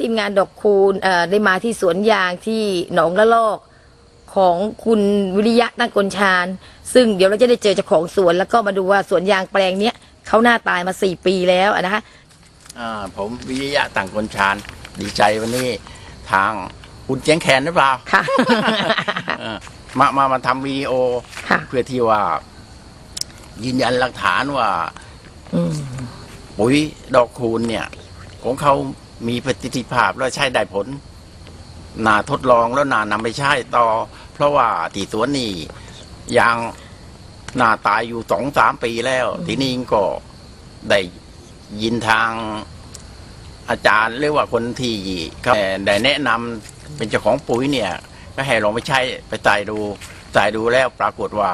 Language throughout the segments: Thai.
ทีมงานดอกคูณเอ่อได้มาที่สวนยางที่หนองละลอกของคุณวิริยะตั้งกลชาญซึ่งเดี๋ยวเราจะได้เจอเจ้าของสวนแล้วก็มาดูว่าสวนยางแปลงเนี้ยเขาหน้าตายมาสี่ปีแล้วอะนะคะอ่าผมวิริยะต่างคนชาญดีใจวันนี้ทางคุณเจียงแคนหรือเปล่าค่ะเออมามามาทำวิดีโอค่ะเพื่อที่ว่า ยืนยันหลักฐานว่าอืมปุ๋ยดอกคูณเนี่ย ของเขา มีประสิทธิภาพและใช้ได้ผลนาทดลองแล้วนานำไปใช้ต่อ เพราะว่าที่สวนนี่ยางนาตายอยู่สองสามปีแล้ว ทีนี้ก็ได้ยินทางอาจารย์หรือว่าคนที่เขาได้แนะนำเป็นเจ้าของปุ๋ยเนี่ย ก็ให้ลองไปใช้ไปจ่ายดูจ่ายดูแล้วปรากฏว่า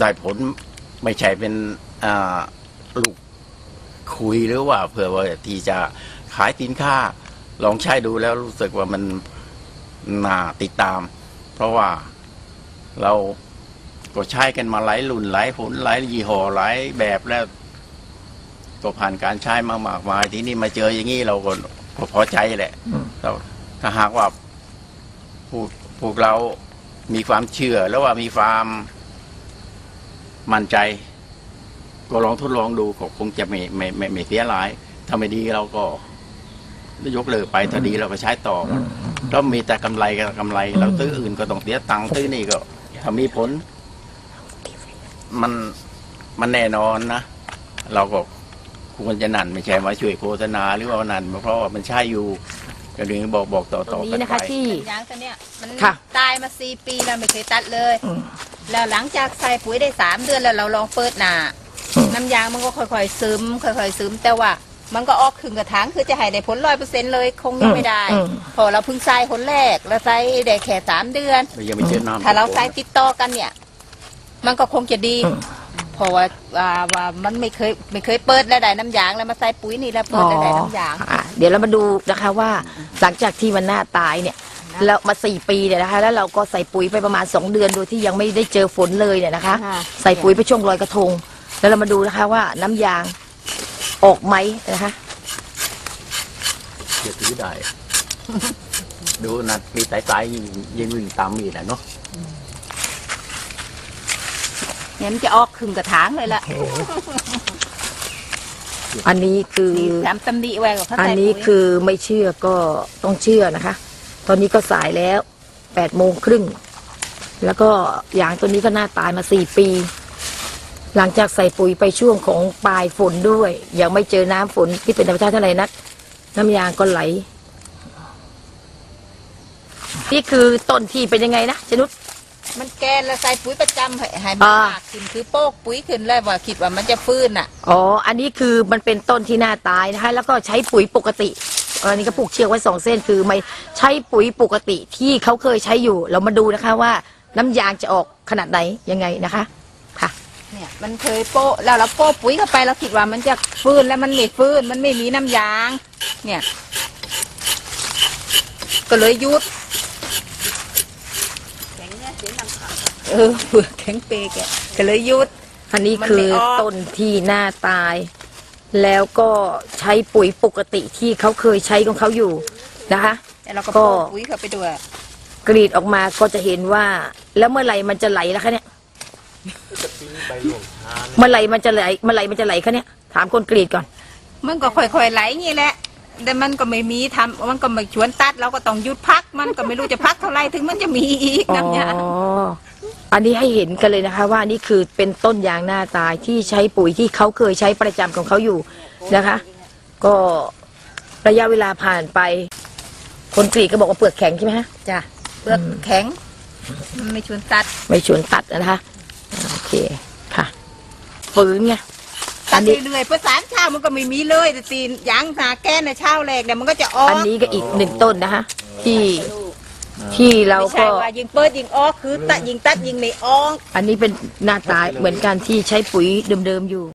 ได้ผลไม่ใช่เป็นอ่าลูกคุยหรือว่าเผื่อว่าที่จะ ขายสินค้า ลองใช้ดูแล้วรู้สึกว่ามันน่าติดตาม เพราะว่าเราก็ใช้กันมาหลายรุ่นหลายผลหลายยี่ห้อหลายแบบแล้วก็ผ่านการใช้มามากมาย ทีนี้มาเจออย่างนี้เราก็พอใจแหละเราถ้าหากว่าพวกพวกเรามีความเชื่อแล้วว่ามีความมั่นใจ ก็ลองทดลองดูก็คงจะไม่ไม่ไม่ไม่เสียหลายถ้าไม่ดีเราก็ ยกเลิกไปถ้าดีเราก็ใช้ต่ออแล้วมีแต่กำไรกับกำไร เราซื้ออื่นก็ต้องเสียตังค์ซื้อนี่ก็ถ้ามีผล มันมันแน่นอนนะเราก็ควรจะนั่นไม่ใช่มาช่วยโฆษณาหรือว่านั่นเพราะว่ามันใช่อยู่ก็ถึงบอกบอกต่อตรต่องนี้กันนะคะไปที่ยางตัวเนี้ยมันค่ะตายมาสี่ปีแล้วไม่เคยตัดเลยอืมแล้วหลังจากใส่ปุ๋ยได้สามเดือนแล้วเราลองเปิดหนาอืมน้ำยางมันก็ค่อยๆซึมค่อยๆซึมแต่ว่า มันก็ออกครึ่งกระถางคือจะให้ได้ผลร้อยเปอร์เซ็นต์เลยคงยังไม่ได้ อืม พอเราเพิ่งใส่ผลแรกแล้วใส่ได้แค่สามเดือนเรายังไม่เจอน้ำถ้าเราใส่ติดต่อกันเนี่ย มันก็คงจะดี อืม เพราะว่าว่าว่ามันไม่เคยไม่เคยเปิดแล้วได้น้ำยางแล้วมาใส่ปุ๋ยนี่แล้วเปิดแล้วได้น้ำยางอะเดี๋ยวเรามาดูนะคะว่าหลังจากที่มันหน้าตายเนี่ยแล้วมาสี่ปีเนี่ยนะคะ แล้วเราก็ใส่ปุ๋ยไปประมาณสองเดือนโดยที่ยังไม่ได้เจอฝนเลยเนี่ยนะคะ ค่ะ ใส่ปุ๋ยไปช่วงลอยกระทง แล้วเรามาดูนะคะว่าน้ำยาง ออกไหมนะคะจะถือได้ ดูนะมีสายสายๆยิงยิงวิ่งตามมีดนะเนาะเนี่ยมันจะออกครึ่งกระถางเลยละอันนี้คือนี่สามตำหนิไว้กับเขาอันใส่นี้ปุ๋ยคือไม่เชื่อก็ต้องเชื่อนะคะ ตอนนี้ก็สายแล้วแปดโมงครึ่ง แล้วก็ยางตัวนี้ก็หน้าตายมาสี่ปี หลังจากใส่ปุ๋ยไปช่วงของปลายฝนด้วย ยังไม่เจอน้ำฝนที่เป็นธรรมชาติเท่าไหร่นัก น้ำยางก็ไหล นี่คือต้นที่เป็นยังไงนะชนุชมันแกนแล้วใส่ปุ๋ยประจำให้ให้มันอ่ามมากขึ้นคือโป๊กปุ๋ยขึ้นเลยว่าคิดว่ามันจะฟื้นอะอ๋ออันนี้คือมันเป็นต้นที่หน้าตายนะคะแล้วก็ใช้ปุ๋ยปกติอันนี้ก็ผูกเชือกไว้สองเส้นคือไม่ใช้ปุ๋ยปกติที่เขาเคยใช้อยู่ เรามาดูนะคะว่า น้ำยางจะออกขนาดไหนยังไงนะคะค่ะ เนี่ยมันเคยโป๊ะแล้วเราโป๊ะปุ๋ยเข้าไปเราคิดว่ามันจะฟื้นแล้วมันไม่ฟื้นมันไม่มีน้ำยาง เนี่ย ก็เลยหยุดเออเปลือกแข็งเปรกอะก็เลยหยุด อันนี้มันคืไม่อออกต้นที่หน้าตาย แล้วก็ใช้ปุ๋ยปกติที่เขาเคยใช้ของเขาอยู่นะคะ แล้วเราก็ก็โป๊ะปุ๋ยเข้าไปด้วยกรีดออกมาก็จะเห็นว่า แล้วเมื่อไหร่มันจะไหลแล้วคะเนี่ย เมื่อไหร่มันจะไหลเมื่อไหร่มันจะไหลคะเนี่ยถามคนกรีดก่อน มันก็ค่อยๆไหลอย่างนี้แหละ แต่มันก็ไม่มีทำมันก็ไม่ชวนตัดเราก็ต้องหยุดพัก มันก็ไม่รู้จะพักเท่าไหร่ถึงมันจะมีอีกอ๋อ น้ำยาอันนี้ให้เห็นกันเลยนะคะ ว่านี่คือเป็นต้นยางหน้าตายที่ใช้ปุ๋ยที่เขาเคยใช้ประจำของเขาอยู่นะคะ ก็ระยะเวลาผ่านไป คนกรีดก็บอกว่าเปลือกแข็งใช่ไหมฮะ จ้ะเปลือกแข็ง มันไม่ชวนตัด ไม่ชวนตัดนะคะ โอเคค่ะ ฝืนไงตัอัดนนี้เรื่อยๆเพราะสามเช้ามันก็ไม่มีเลยแต่ตีนยางหาแก้นในเช้าแรกเดี๋ยวมันก็จะออกอันนี้ก็อีกหนึ่งต้นนะคะที่ที่เราไม่ใช่ก็ว่ายิงเปิดยิงออกคือตัดยิงตัดยิงไม่ออก อันนี้เป็นหน้าตายเหมือนกันที่ใช้ปุ๋ยเดิมๆอยู่